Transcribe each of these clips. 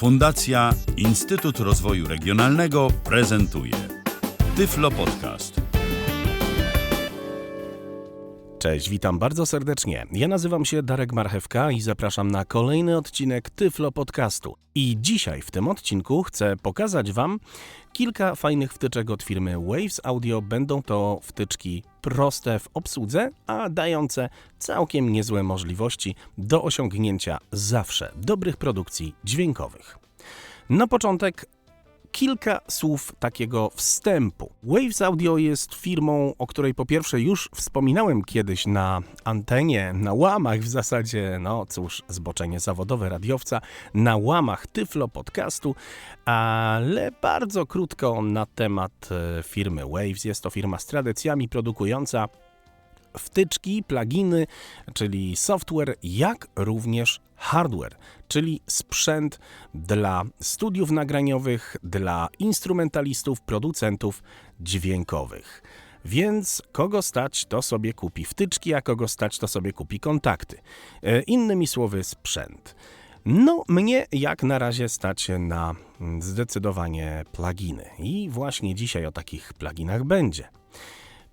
Fundacja Instytut Rozwoju Regionalnego prezentuje Tyflo Podcast. Cześć, witam bardzo serdecznie. Ja nazywam się Darek Marchewka i zapraszam na kolejny odcinek Tyflo Podcastu. I dzisiaj w tym odcinku chcę pokazać Wam kilka fajnych wtyczek od firmy Waves Audio. Będą to wtyczki proste w obsłudze, a dające całkiem niezłe możliwości do osiągnięcia zawsze dobrych produkcji dźwiękowych. Na początek kilka słów takiego wstępu. Waves Audio jest firmą, o której po pierwsze już wspominałem kiedyś na antenie, na łamach w zasadzie, no cóż, zboczenie zawodowe radiowca, na łamach Tyflo Podcastu, ale bardzo krótko na temat e, firmy Waves. Jest to firma z tradycjami produkująca wtyczki, pluginy, czyli software, jak również hardware, czyli sprzęt dla studiów nagraniowych, dla instrumentalistów, producentów dźwiękowych. Więc kogo stać, to sobie kupi wtyczki, a kogo stać, to sobie kupi kontakty. E, Innymi słowy, sprzęt. No, mnie jak na razie stać na mm, zdecydowanie pluginy. I właśnie dzisiaj o takich pluginach będzie.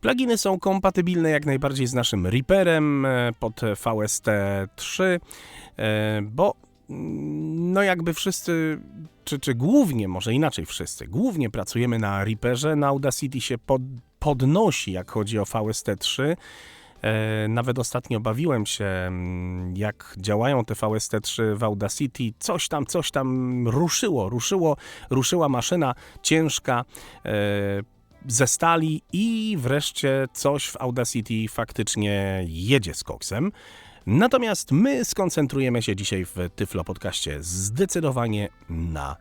Pluginy są kompatybilne jak najbardziej z naszym Reaperem e, pod VST3, e, bo mm, no jakby wszyscy, czy, czy głównie, może inaczej wszyscy, głównie pracujemy na Reaperze, na Audacity się pod, podnosi, jak chodzi o VST3. E, Nawet ostatnio bawiłem się, mm, jak działają te VST3 w Audacity. Coś tam, coś tam ruszyło, ruszyło, ruszyła maszyna ciężka ze stali i wreszcie coś w Audacity faktycznie jedzie z koksem. Natomiast my skoncentrujemy się dzisiaj w Tyflo Podcaście zdecydowanie na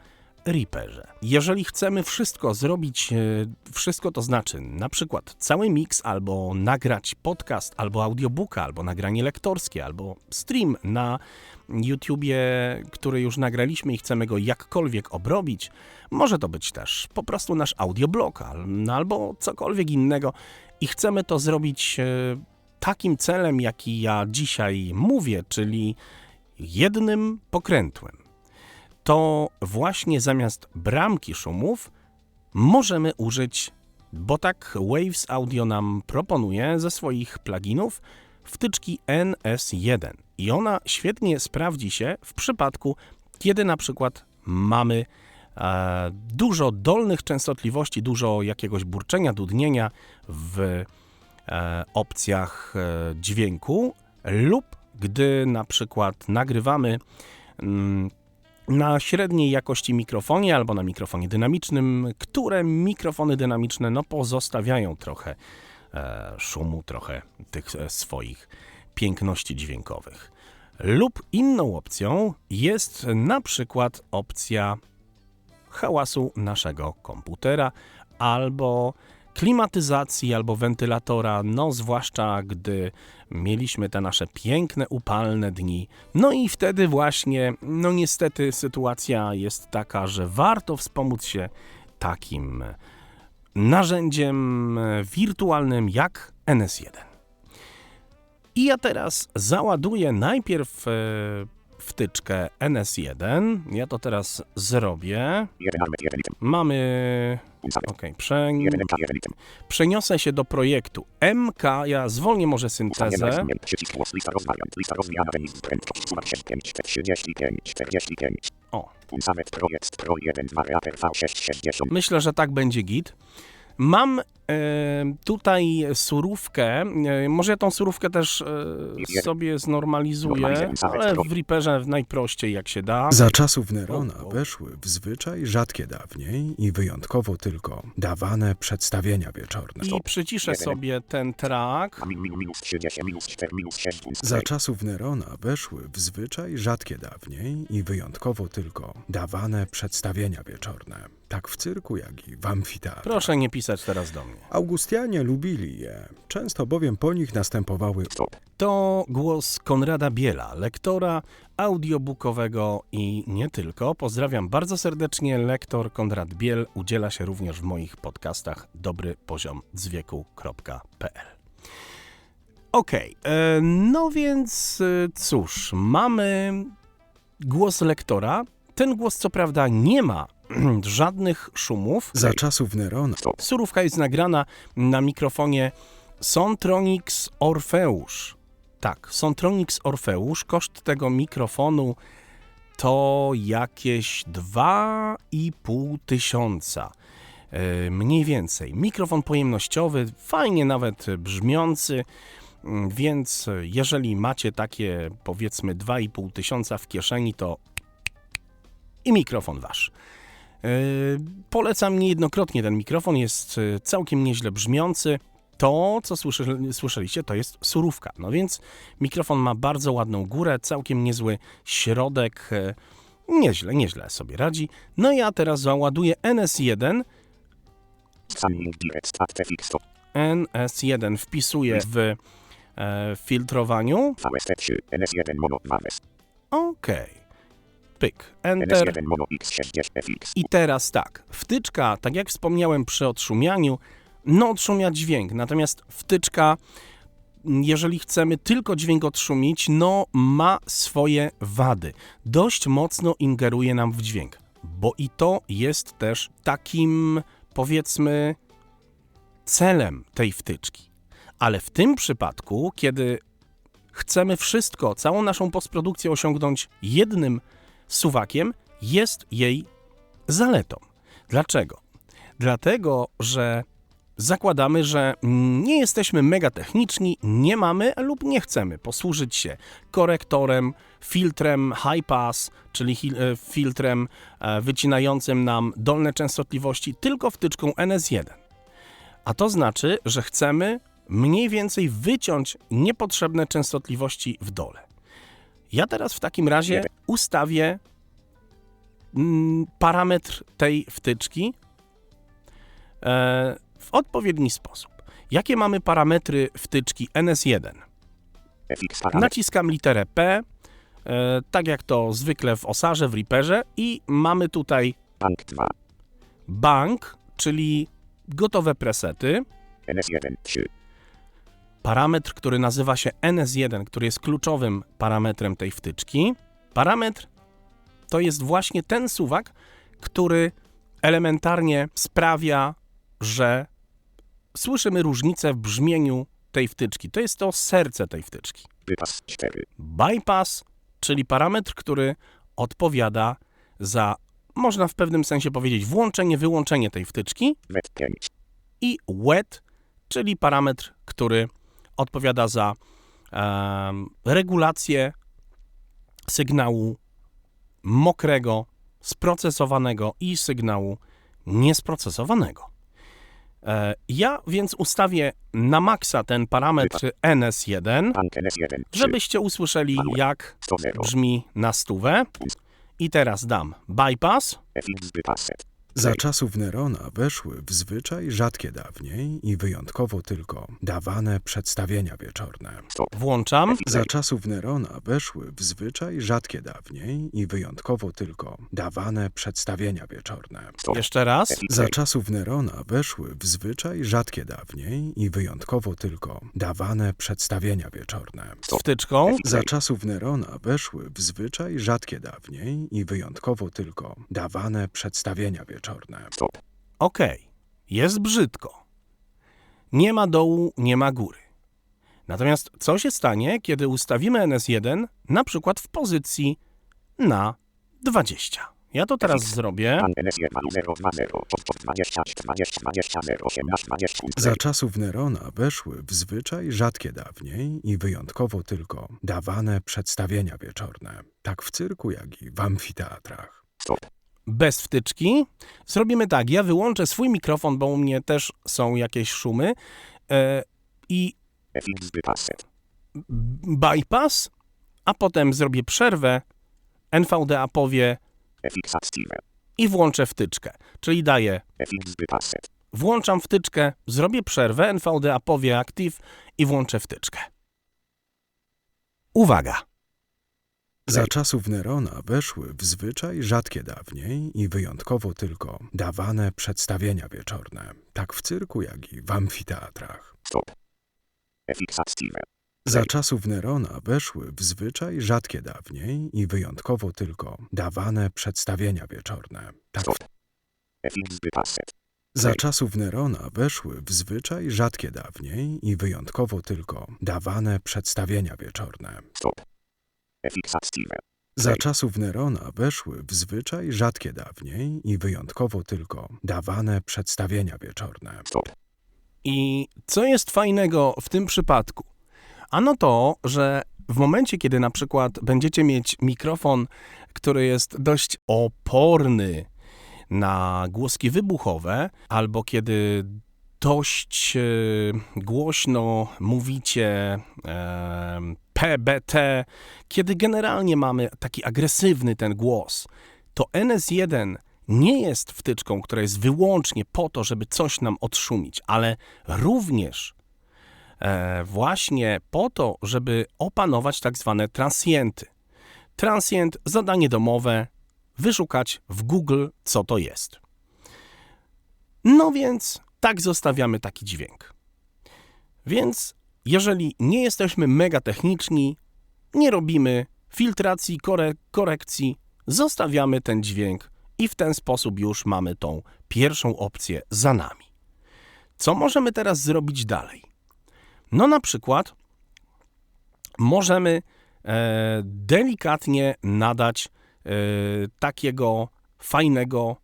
Reaperze. Jeżeli chcemy wszystko zrobić, e, wszystko to znaczy na przykład cały mix, albo nagrać podcast, albo audiobooka, albo nagranie lektorskie, albo stream na YouTubie, który już nagraliśmy i chcemy go jakkolwiek obrobić, może to być też po prostu nasz audioblog al- albo cokolwiek innego. I chcemy to zrobić e, takim celem, jaki ja dzisiaj mówię, czyli jednym pokrętłem. To właśnie zamiast bramki szumów możemy użyć, bo tak Waves Audio nam proponuje ze swoich pluginów, wtyczki NS1. I ona świetnie sprawdzi się w przypadku, kiedy na przykład mamy e, dużo dolnych częstotliwości, dużo jakiegoś burczenia, dudnienia w e, opcjach e, dźwięku lub gdy na przykład nagrywamy mm, na średniej jakości mikrofonie albo na mikrofonie dynamicznym, które mikrofony dynamiczne no, pozostawiają trochę szumu, trochę tych e, swoich piękności dźwiękowych. Lub inną opcją jest na przykład opcja hałasu naszego komputera albo klimatyzacji albo wentylatora, no zwłaszcza gdy mieliśmy te nasze piękne, upalne dni. No i wtedy właśnie, no niestety sytuacja jest taka, że warto wspomóc się takim narzędziem wirtualnym jak NS1. I ja teraz załaduję najpierw e, wtyczkę NS1. Ja to teraz zrobię. Mamy. Prze... Item. przeniosę się do projektu MK. Ja zwolnię może syntezę. instrument. Przycisk głos, lista rozwariant, lista rozwijana, wynizm, prędkość, sumak 5, 35, 45. O, Unsamet projekt Pro 1, 2, Reaper V660. myślę, że tak będzie git. Mam tutaj surówkę. E, może ja tą surówkę też e, sobie znormalizuję, ale w Reaperze najprościej jak się da. Za czasów Nerona weszły w zwyczaj rzadkie dawniej i wyjątkowo tylko dawane przedstawienia wieczorne. I przyciszę sobie ten track. A min, min, minus 30, minus 4, minus 6. Za czasów Nerona weszły w zwyczaj rzadkie dawniej i wyjątkowo tylko dawane przedstawienia wieczorne. Tak w cyrku, jak i w amfiteatrze. Proszę nie pisać teraz do mnie. Augustianie lubili je, często bowiem po nich następowały. To głos Konrada Biela, lektora audiobookowego i nie tylko. Pozdrawiam bardzo serdecznie. Lektor Konrad Biel udziela się również w moich podcastach dobrypoziomdzwieku.pl. Okej, e, no więc e, cóż, mamy głos lektora, ten głos co prawda nie ma żadnych szumów. Za czasów Nerona Surówka jest nagrana na mikrofonie Sontronics Orfeusz. Tak, Sontronics Orfeusz. Koszt tego mikrofonu to jakieś 2,5 tysiąca. E, Mniej więcej. Mikrofon pojemnościowy, fajnie nawet brzmiący, mm, więc jeżeli macie takie powiedzmy 2,5 tysiąca w kieszeni, to i mikrofon wasz. Yy, Polecam niejednokrotnie ten mikrofon, jest yy, całkiem nieźle brzmiący. To, co słyszy, słyszeliście, to jest surówka. No więc mikrofon ma bardzo ładną górę, całkiem niezły środek. yy, Nieźle, nieźle sobie radzi. No ja teraz załaduję NS1. Scanning direct at fx to NS1 wpisuję w e, filtrowaniu. VST3 NS1 mono VS OK. Pyk. Enter. NS1 mono X60 FX I teraz tak, wtyczka, tak jak wspomniałem przy odszumianiu, no odszumia dźwięk, natomiast wtyczka, jeżeli chcemy tylko dźwięk odszumić, no ma swoje wady. Dość mocno ingeruje nam w dźwięk, bo i to jest też takim, powiedzmy, celem tej wtyczki. Ale w tym przypadku, kiedy chcemy wszystko, całą naszą postprodukcję osiągnąć jednym suwakiem, jest jej zaletą. Dlaczego? Dlatego, że zakładamy, że nie jesteśmy mega techniczni, nie mamy lub nie chcemy posłużyć się korektorem, filtrem high pass, czyli e, filtrem e, wycinającym nam dolne częstotliwości, tylko wtyczką NS1. A to znaczy, że chcemy mniej więcej wyciąć niepotrzebne częstotliwości w dole. Ja teraz w takim razie ustawię mm, parametr tej wtyczki e, w odpowiedni sposób. Jakie mamy parametry wtyczki NS1? FX parametr. Naciskam literę P, e, tak jak to zwykle w Osarze, w Reaperze i mamy tutaj Bank 2 bank, czyli gotowe presety, NS1 3 parametr, który nazywa się NS1, który jest kluczowym parametrem tej wtyczki. Parametr to jest właśnie ten suwak, który elementarnie sprawia, że słyszymy różnicę w brzmieniu tej wtyczki. To jest to serce tej wtyczki. Bypass 4 Bypass, czyli parametr, który odpowiada za, można w pewnym sensie powiedzieć, włączenie, wyłączenie tej wtyczki WET 5 i wet, czyli parametr, który odpowiada za em, regulację sygnału mokrego, sprocesowanego i sygnału niesprocesowanego. E, Ja więc ustawię na maksa ten parametr NS1, Bank NS1 3 żebyście usłyszeli, jak 100 brzmi na stówę. I teraz dam bypass. Za czasów Nerona weszły w zwyczaj rzadkie dawniej i wyjątkowo tylko dawane przedstawienia wieczorne. Włączam. Za czasów Nerona weszły w zwyczaj rzadkie dawniej i wyjątkowo tylko dawane przedstawienia wieczorne. Jeszcze raz. Za czasów Nerona weszły w zwyczaj rzadkie dawniej i wyjątkowo tylko dawane przedstawienia wieczorne. Wtyczką. Za czasów Nerona weszły w zwyczaj rzadkie dawniej i wyjątkowo tylko dawane przedstawienia wieczorne. Stop OK. Jest brzydko. Nie ma dołu, nie ma góry. Natomiast co się stanie, kiedy ustawimy NS1 na przykład w pozycji na 20? Ja to teraz zrobię. Bank NS1 020 pod pod 20 20 20 018 20 Za czasów Nerona weszły w zwyczaj rzadkie dawniej i wyjątkowo tylko dawane przedstawienia wieczorne, tak w cyrku, jak i w amfiteatrach. Stop bez wtyczki. Zrobimy tak, ja wyłączę swój mikrofon, bo u mnie też są jakieś szumy e, i bypass, a potem zrobię przerwę, NVDA powie i włączę wtyczkę. Czyli daję, włączam wtyczkę, zrobię przerwę, NVDA powie active i włączę wtyczkę. Uwaga! Za czasów Nerona weszły w zwyczaj rzadkie dawniej i wyjątkowo tylko dawane przedstawienia wieczorne, tak w cyrku, jak i w amfiteatrach. Stop Za czasów Nerona weszły w zwyczaj rzadkie dawniej i wyjątkowo tylko dawane przedstawienia wieczorne. Tak wypaset. Za czasów Nerona weszły w zwyczaj rzadkie dawniej i wyjątkowo tylko dawane przedstawienia wieczorne. Stop. Za czasów Nerona weszły w zwyczaj rzadkie dawniej i wyjątkowo tylko dawane przedstawienia wieczorne. I co jest fajnego w tym przypadku? Ano to, że w momencie, kiedy na przykład będziecie mieć mikrofon, który jest dość oporny na głoski wybuchowe, albo kiedy dość e, głośno mówicie e, PBT, kiedy generalnie mamy taki agresywny ten głos, to NS1 nie jest wtyczką, która jest wyłącznie po to, żeby coś nam odszumić, ale również e, właśnie po to, żeby opanować tak zwane transienty. Transient, zadanie domowe, wyszukać w Google, co to jest. No więc tak zostawiamy taki dźwięk. Więc jeżeli nie jesteśmy mega techniczni, nie robimy filtracji, kore- korekcji, zostawiamy ten dźwięk i w ten sposób już mamy tą pierwszą opcję za nami. Co możemy teraz zrobić dalej? No na przykład możemy e, delikatnie nadać e, takiego fajnego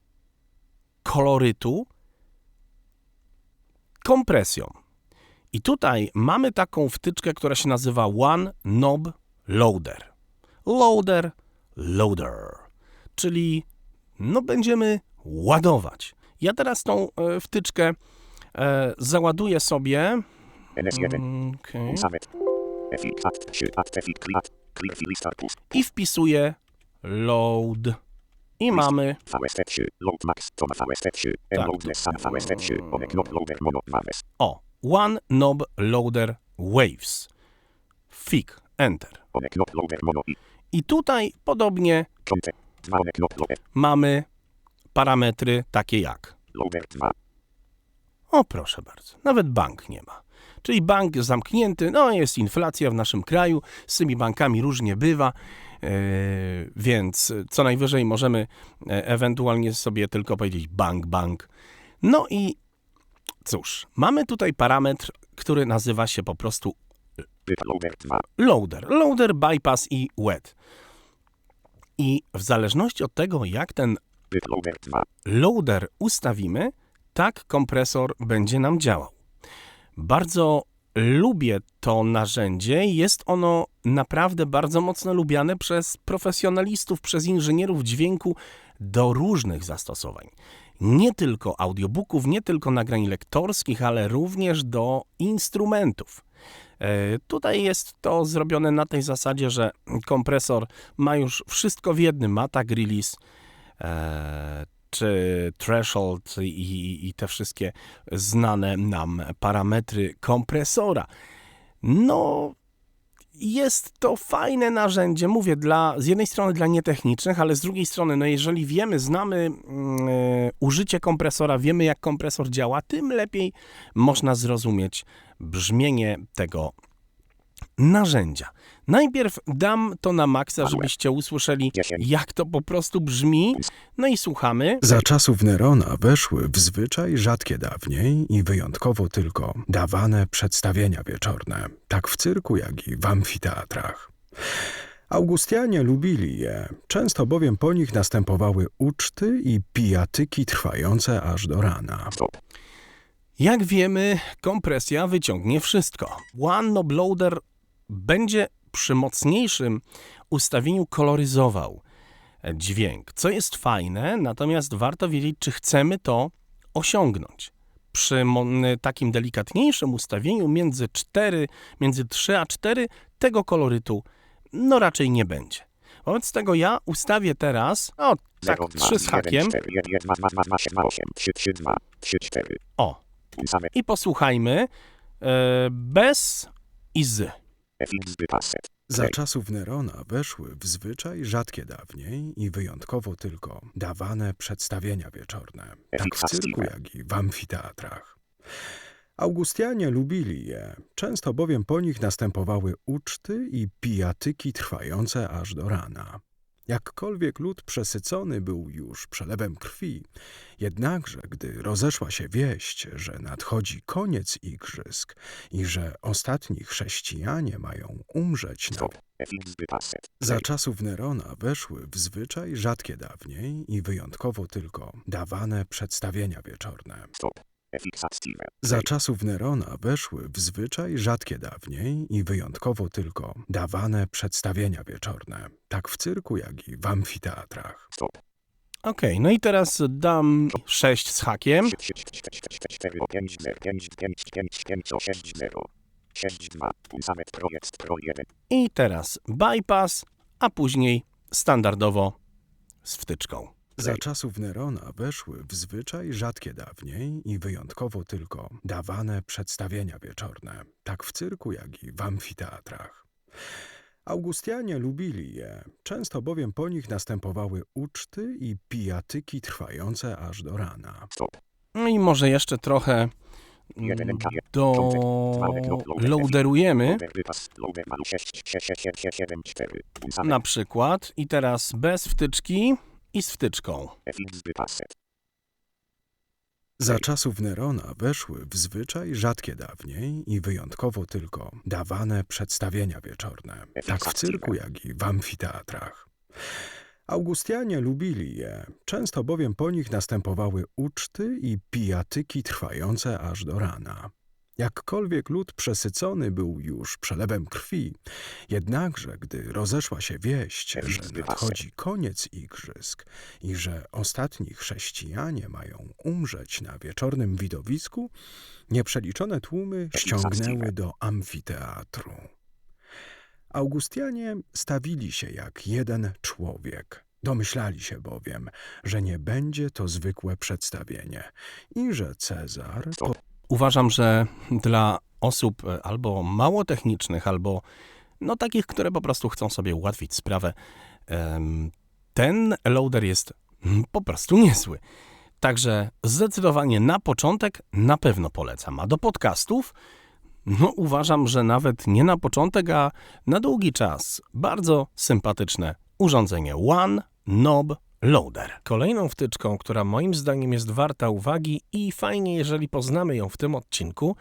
kolorytu kompresją. I tutaj mamy taką wtyczkę, która się nazywa One Knob Loader. Loader, loader, czyli no będziemy ładować. Ja teraz tą e, wtyczkę e, załaduję sobie. NS1. Mm, startus. I wpisuję load. I mamy. Tak. O One Knob Loader Waves. Fig, Enter. I. Tutaj podobnie Konte. 2 one knop loader. mamy parametry takie jak Loader 2. O, proszę bardzo, nawet bank nie ma. Czyli bank zamknięty, no jest inflacja w naszym kraju, z tymi bankami różnie bywa, e, więc co najwyżej możemy e, ewentualnie sobie tylko powiedzieć bank, bank. No i cóż, mamy tutaj parametr, który nazywa się po prostu loader 2. loader. Bypass i wet. I w zależności od tego, jak ten Byt loader 2. loader ustawimy, tak kompresor będzie nam działał. Bardzo lubię to narzędzie. Jest ono naprawdę bardzo mocno lubiane przez profesjonalistów, przez inżynierów dźwięku do różnych zastosowań. Nie tylko audiobooków, nie tylko nagrań lektorskich, ale również do instrumentów. E, Tutaj jest to zrobione na tej zasadzie, że kompresor ma już wszystko w jednym, ma tag release, e, czy threshold i, i te wszystkie znane nam parametry kompresora. No, jest to fajne narzędzie, mówię, dla, z jednej strony dla nietechnicznych, ale z drugiej strony, no jeżeli wiemy, znamy e, użycie kompresora, wiemy jak kompresor działa, tym lepiej można zrozumieć brzmienie tego narzędzia. Najpierw dam to na maksa, żebyście usłyszeli, jak to po prostu brzmi. No i słuchamy. Za czasów Nerona weszły w zwyczaj rzadkie dawniej i wyjątkowo tylko dawane przedstawienia wieczorne, tak w cyrku, jak i w amfiteatrach. Augustianie lubili je, często bowiem po nich następowały uczty i pijatyki trwające aż do rana. Jak wiemy, kompresja wyciągnie wszystko. One Knob Loader będzie przy mocniejszym ustawieniu koloryzował dźwięk, co jest fajne, natomiast warto wiedzieć, czy chcemy to osiągnąć. Przy takim delikatniejszym ustawieniu między 4, między 3 a 4 tego kolorytu no raczej nie będzie. Wobec tego ja ustawię teraz, o tak 0, 2, 3 z 1, hakiem, 4, 1, 2, 2, 2, 2, 7, 8, 3, 3, 2, 3, 4. o i posłuchajmy e, bez i z. Za czasów Nerona weszły w zwyczaj rzadkie dawniej i wyjątkowo tylko dawane przedstawienia wieczorne, tak w cyrku, jak i w amfiteatrach. Augustianie lubili je, często bowiem po nich następowały uczty i pijatyki trwające aż do rana. Jakkolwiek lud przesycony był już przelewem krwi, jednakże gdy rozeszła się wieść, że nadchodzi koniec igrzysk i że ostatni chrześcijanie mają umrzeć na za czasów Nerona weszły w zwyczaj rzadkie dawniej i wyjątkowo tylko dawane przedstawienia wieczorne. Za czasów Nerona weszły w zwyczaj rzadkie dawniej i wyjątkowo tylko dawane przedstawienia wieczorne, tak w cyrku, jak i w amfiteatrach. Okej, no i teraz dam 6 z hakiem. 4 o 5 0 5 5 5 5 o 6 0. 6 2. Pulsamet projekt pro 1. I teraz bypass, a później standardowo z wtyczką. Za czasów Nerona weszły w zwyczaj rzadkie dawniej i wyjątkowo tylko dawane przedstawienia wieczorne, tak w cyrku, jak i w amfiteatrach. Augustianie lubili je, często bowiem po nich następowały uczty i pijatyki trwające aż do rana. No i może jeszcze trochę mm, do loaderujemy. Loader wypas. Loader malu 6 7 4. Pulsamet. Na przykład i teraz bez wtyczki i z wtyczką. Za czasów Nerona weszły w zwyczaj rzadkie dawniej i wyjątkowo tylko dawane przedstawienia wieczorne, tak w cyrku, jak i w amfiteatrach. Augustianie lubili je, często bowiem po nich następowały uczty i pijatyki trwające aż do rana. Jakkolwiek lud przesycony był już przelewem krwi, jednakże gdy rozeszła się wieść, że nadchodzi koniec igrzysk i że ostatni chrześcijanie mają umrzeć na wieczornym widowisku, nieprzeliczone tłumy ściągnęły do amfiteatru. Augustianie stawili się jak jeden człowiek. Domyślali się bowiem, że nie będzie to zwykłe przedstawienie i że Cezar po Uważam, że dla osób e, albo mało technicznych, albo no takich, które po prostu chcą sobie ułatwić sprawę, ten loader jest mm, po prostu niezły. Także zdecydowanie na początek na pewno polecam. A do podcastów, no uważam, że nawet nie na początek, a na długi czas bardzo sympatyczne urządzenie One Knob Loader. Kolejną wtyczką, która moim zdaniem jest warta uwagi i fajnie, jeżeli poznamy ją w tym odcinku,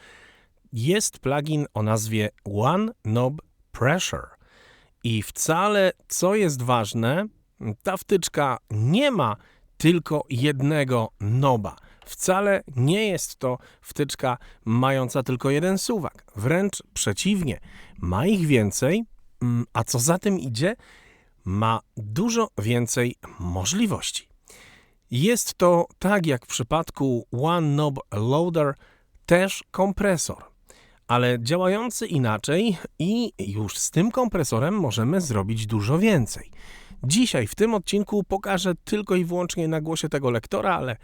jest plugin o nazwie One Knob Pressure. I wcale, co jest ważne, ta wtyczka nie ma tylko jednego noba. Wcale nie jest to wtyczka mająca tylko jeden suwak. Wręcz przeciwnie, ma ich więcej, mm, a co za tym idzie, ma dużo więcej możliwości. Jest to, tak jak w przypadku One Knob Loader, też kompresor, ale działający inaczej i już z tym kompresorem możemy zrobić dużo więcej. Dzisiaj w tym odcinku pokażę tylko i wyłącznie na głosie tego lektora, ale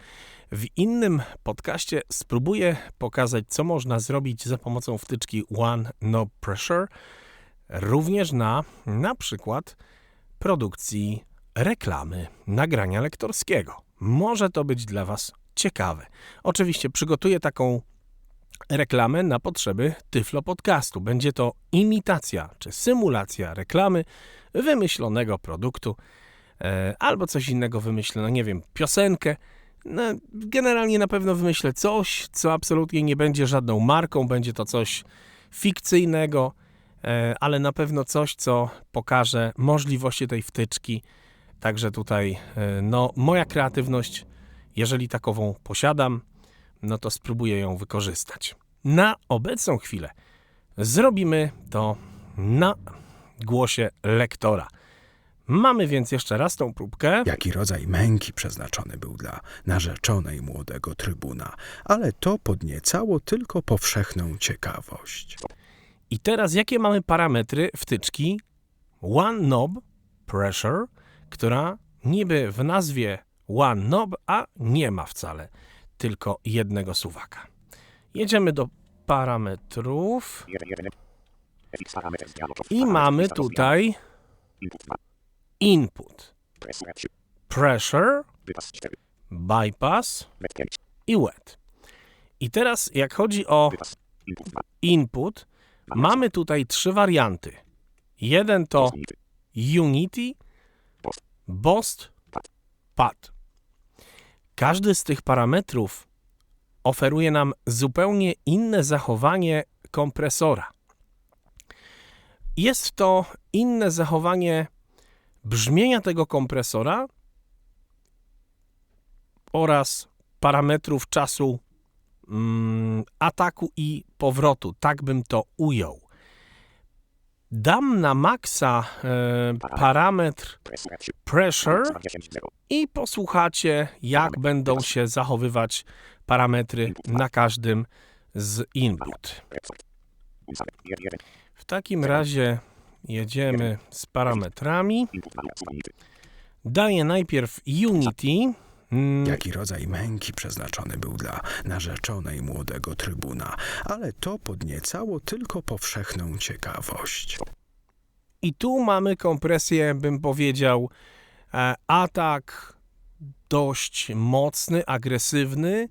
w innym podcaście spróbuję pokazać, co można zrobić za pomocą wtyczki One Knob Pressure, również na na przykład produkcji reklamy nagrania lektorskiego. Może to być dla Was ciekawe. Oczywiście przygotuję taką reklamę na potrzeby Tyflo Podcastu. Będzie to imitacja czy symulacja reklamy wymyślonego produktu e, albo coś innego wymyślę, no nie wiem, piosenkę. No, generalnie na pewno wymyślę coś, co absolutnie nie będzie żadną marką, będzie to coś fikcyjnego, ale na pewno coś, co pokaże możliwości tej wtyczki. Także tutaj, e, no, moja kreatywność, jeżeli takową posiadam, no to spróbuję ją wykorzystać. Na obecną chwilę zrobimy to na głosie lektora. Mamy więc jeszcze raz tą próbkę. jaki rodzaj męki przeznaczony był dla narzeczonej młodego trybuna, ale to podniecało tylko powszechną ciekawość. I teraz jakie mamy parametry wtyczki One Knob Pressure, która niby w nazwie One Knob, a nie ma wcale tylko jednego suwaka. Jedziemy do parametrów 1 1. FX parameters dialog. i mamy tutaj Input 2. input, Pressure 3. pressure, Wypas 4. bypass Met 5. i wet. I teraz, jak chodzi o Wypas. Input 2. input, mamy tutaj trzy warianty. Jeden to Unity. BOST. PAD. Każdy z tych parametrów oferuje nam zupełnie inne zachowanie kompresora. Jest to inne zachowanie brzmienia tego kompresora oraz parametrów czasu mm, ataku i powrotu. Tak bym to ujął. Dam na maksa e, parametr Pressure. pressure 10 0. i posłuchacie, jak będą się zachowywać parametry na każdym z input. Repsort. Unsamet. 1. W takim razie jedziemy z parametrami. Input 2. Unity. Daję najpierw Unity. Mm, Jaki rodzaj męki przeznaczony był dla narzeczonej młodego trybuna, ale to podniecało tylko powszechną ciekawość. I tu mamy kompresję, bym powiedział, e, atak dość mocny, agresywny,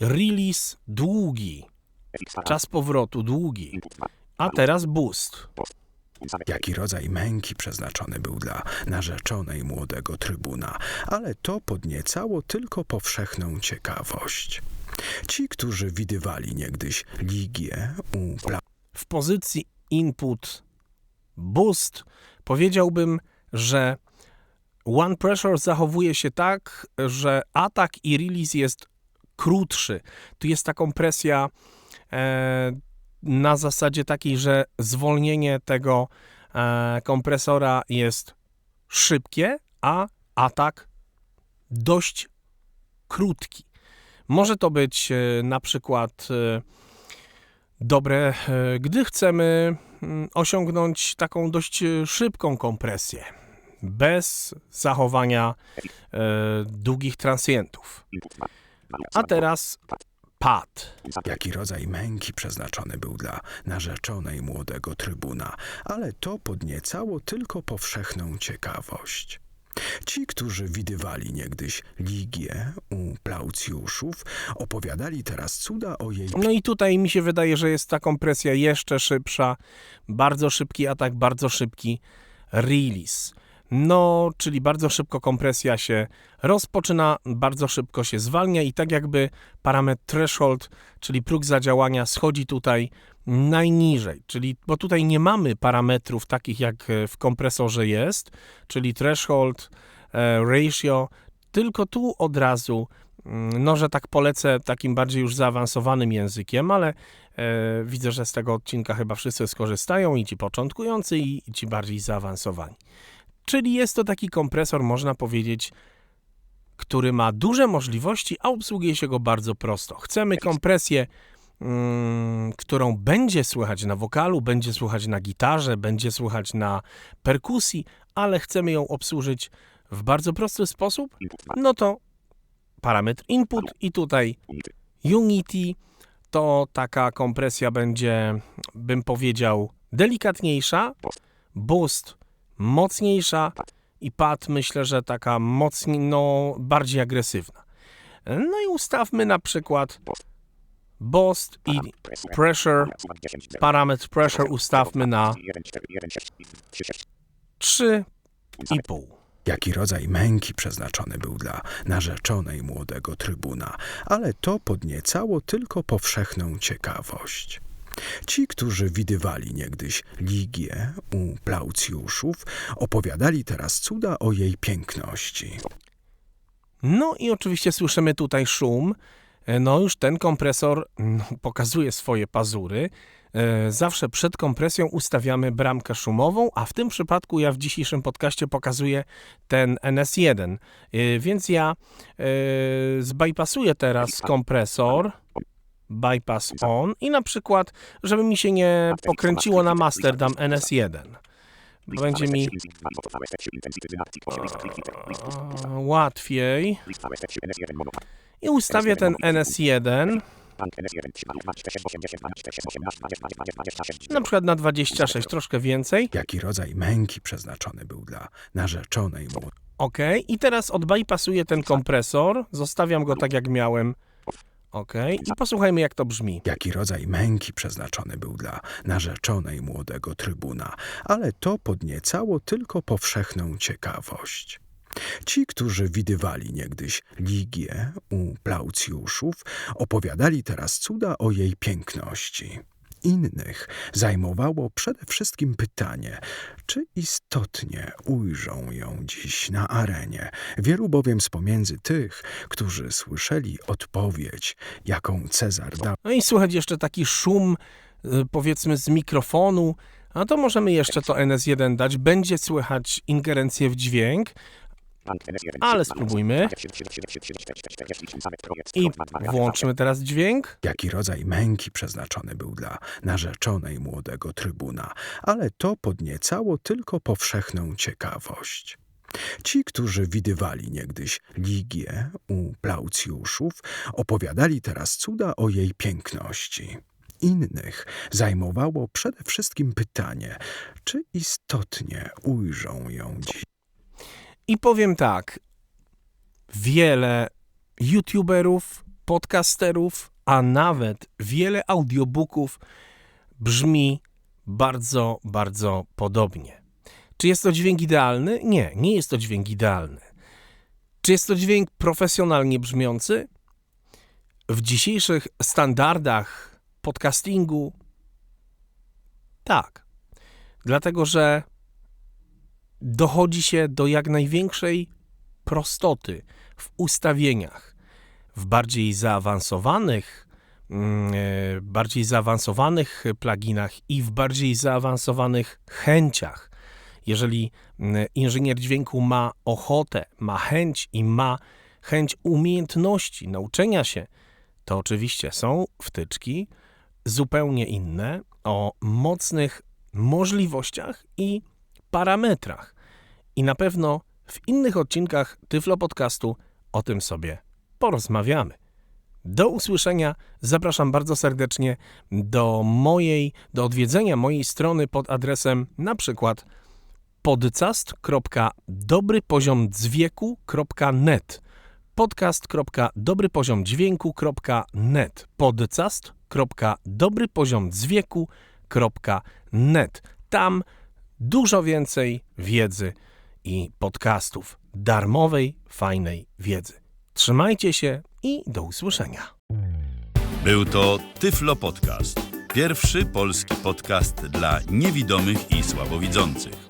release długi, FX 2. czas powrotu długi, Input 2. a teraz boost. Jaki rodzaj męki przeznaczony był dla narzeczonej młodego trybuna, ale to podniecało tylko powszechną ciekawość. Ci, którzy widywali niegdyś Ligię u pla w pozycji input boost powiedziałbym, że one pressure zachowuje się tak, że atak i release jest krótszy. Tu jest ta kompresja e, na zasadzie takiej, że zwolnienie tego e, kompresora jest szybkie, a atak dość krótki. Może to być e, na przykład e, dobre, gdy chcemy mm, osiągnąć taką dość szybką kompresję, bez zachowania długich transientów. Input 2. A teraz Jaki rodzaj męki przeznaczony był dla narzeczonej młodego trybuna, ale to podniecało tylko powszechną ciekawość. Ci, którzy widywali niegdyś Ligię u Plaucjuszów, opowiadali teraz cuda o jej No i tutaj mi się wydaje, że jest ta kompresja jeszcze szybsza. Bardzo szybki atak, bardzo szybki release. No, czyli bardzo szybko kompresja się rozpoczyna, bardzo szybko się zwalnia i tak jakby parametr threshold, czyli próg zadziałania schodzi tutaj najniżej, czyli bo tutaj nie mamy parametrów takich jak e, w kompresorze jest, czyli threshold, e, ratio, tylko tu od razu Mm, No, że tak polecę takim bardziej już zaawansowanym językiem, ale e, widzę, że z tego odcinka chyba wszyscy skorzystają i ci początkujący, i, i ci bardziej zaawansowani. Czyli jest to taki kompresor, można powiedzieć, który ma duże możliwości, a obsługuje się go bardzo prosto. Chcemy kompresję, mm, którą będzie słychać na wokalu, będzie słychać na gitarze, będzie słychać na perkusji, ale chcemy ją obsłużyć w bardzo prosty sposób, Input 2. no to parametr input i tutaj Unity. To taka kompresja będzie, bym powiedział, delikatniejsza, boost mocniejsza i pad myślę, że taka mocniej, no bardziej agresywna. No i ustawmy na przykład boost i Pressure. pressure, Suwak 10 0. parametr pressure ustawmy na 1 4 1 6 3 6. 3,5. Jaki rodzaj męki przeznaczony był dla narzeczonej młodego trybuna, ale to podniecało tylko powszechną ciekawość. Ci, którzy widywali niegdyś Ligię u Plaucjuszów, opowiadali teraz cuda o jej piękności. No i oczywiście słyszymy tutaj szum. E, No już ten kompresor no, pokazuje swoje pazury. E, Zawsze przed kompresją ustawiamy bramkę szumową, a w tym przypadku ja w dzisiejszym podcaście pokazuję ten NS1. E, Więc ja zbypassuję teraz kompresor, bypass on i na przykład, żeby mi się nie pokręciło na master, dam NS1. Będzie mi łatwiej. I ustawię ten NS1 na przykład na 26, troszkę więcej. Jaki rodzaj męki przeznaczony był dla narzeczonej młodej OK. I teraz odbypassuję ten kompresor. Zostawiam go tak jak miałem Okej, i posłuchajmy, jak to brzmi. jaki rodzaj męki przeznaczony był dla narzeczonej młodego trybuna, ale to podniecało tylko powszechną ciekawość. Ci, którzy widywali niegdyś Ligię u Plaucjuszów, opowiadali teraz cuda o jej piękności. Innych zajmowało przede wszystkim pytanie, czy istotnie ujrzą ją dziś na arenie. Wielu bowiem z pomiędzy tych, którzy słyszeli odpowiedź, jaką Cezar dał, No i słychać jeszcze taki szum, y, powiedzmy, z mikrofonu. A to możemy jeszcze to NS1 dać. Będzie słychać ingerencję w dźwięk. Ale spróbujmy. I włączmy teraz dźwięk. jaki rodzaj męki przeznaczony był dla narzeczonej młodego trybuna, ale to podniecało tylko powszechną ciekawość. Ci, którzy widywali niegdyś Ligię u Plaucjuszów, opowiadali teraz cuda o jej piękności. Innych zajmowało przede wszystkim pytanie, czy istotnie ujrzą ją dziś. I powiem tak. Wiele youtuberów, podcasterów, a nawet wiele audiobooków brzmi bardzo, bardzo podobnie. Czy jest to dźwięk idealny? Nie, nie jest to dźwięk idealny. Czy jest to dźwięk profesjonalnie brzmiący? W dzisiejszych standardach podcastingu tak. Dlatego, że dochodzi się do jak największej prostoty w ustawieniach. W bardziej zaawansowanych, mm, e, bardziej zaawansowanych pluginach i w bardziej zaawansowanych chęciach. Jeżeli mm, inżynier dźwięku ma ochotę, ma chęć i ma chęć umiejętności nauczenia się, to oczywiście są wtyczki zupełnie inne o mocnych możliwościach i parametrach. I na pewno w innych odcinkach Tyflo Podcastu o tym sobie porozmawiamy. Do usłyszenia. Zapraszam bardzo serdecznie do mojej, do odwiedzenia mojej strony pod adresem na przykład podcast.dobrypoziomdźwięku.net podcast.dobrypoziomdźwięku.net podcast.dobrypoziomdźwięku.net Tam dużo więcej wiedzy i podcastów, darmowej, fajnej wiedzy. Trzymajcie się i do usłyszenia. Był to Tyflo Podcast. Pierwszy polski podcast dla niewidomych i słabowidzących.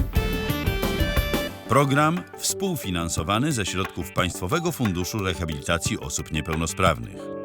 Program współfinansowany ze środków Państwowego Funduszu Rehabilitacji Osób Niepełnosprawnych.